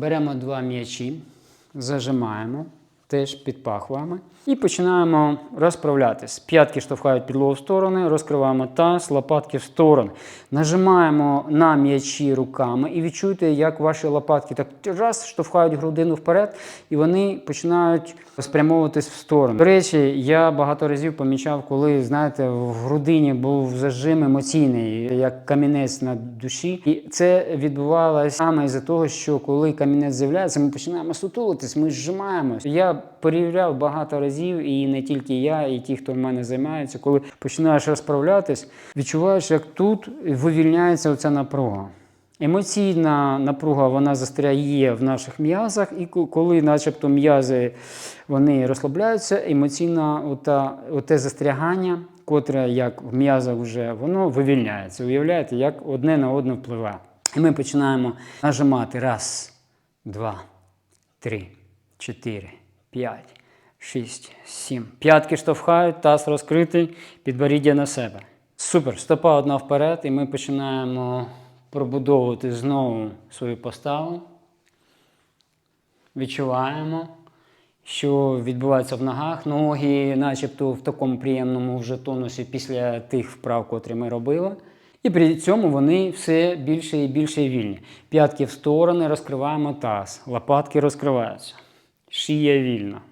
Беремо два м'ячі, зажимаємо теж під пахвами і починаємо розправлятись. П'ятки штовхають підлогу в сторони, розкриваємо таз, лопатки в сторони. Нажимаємо на м'ячі руками і відчуйте, як ваші лопатки так раз штовхають грудину вперед, і вони починають спрямовуватись в сторону. До речі, я багато разів помічав, коли знаєте, в грудині був зажим емоційний, як камінець на душі. І це відбувалося саме із-за того, що коли камінець з'являється, ми починаємо сутулитись, ми зжимаємось. Я перевіряв багато разів, і не тільки я, і ті, хто в мене займається, коли починаєш розправлятись, відчуваєш, як тут вивільняється оця напруга. Емоційна напруга вона застряє в наших м'язах, і коли, начебто, м'язи вони розслабляються, емоційна ота, оте застрягання, котре як в м'язах вже воно вивільняється. Уявляєте, як одне на одне впливає. І ми починаємо нажимати раз, два, три, чотири, п'ять, шість, сім. П'ятки штовхають, таз розкритий, підборіддя на себе. Супер, стопа одна вперед, і ми починаємо пробудовувати знову свою поставу. Відчуваємо, що відбувається в ногах. Ноги, начебто, в такому приємному вже тонусі після тих вправ, котрі ми робили. І при цьому вони все більше і більше вільні. П'ятки в сторони, розкриваємо таз, лопатки розкриваються. Шия вільна.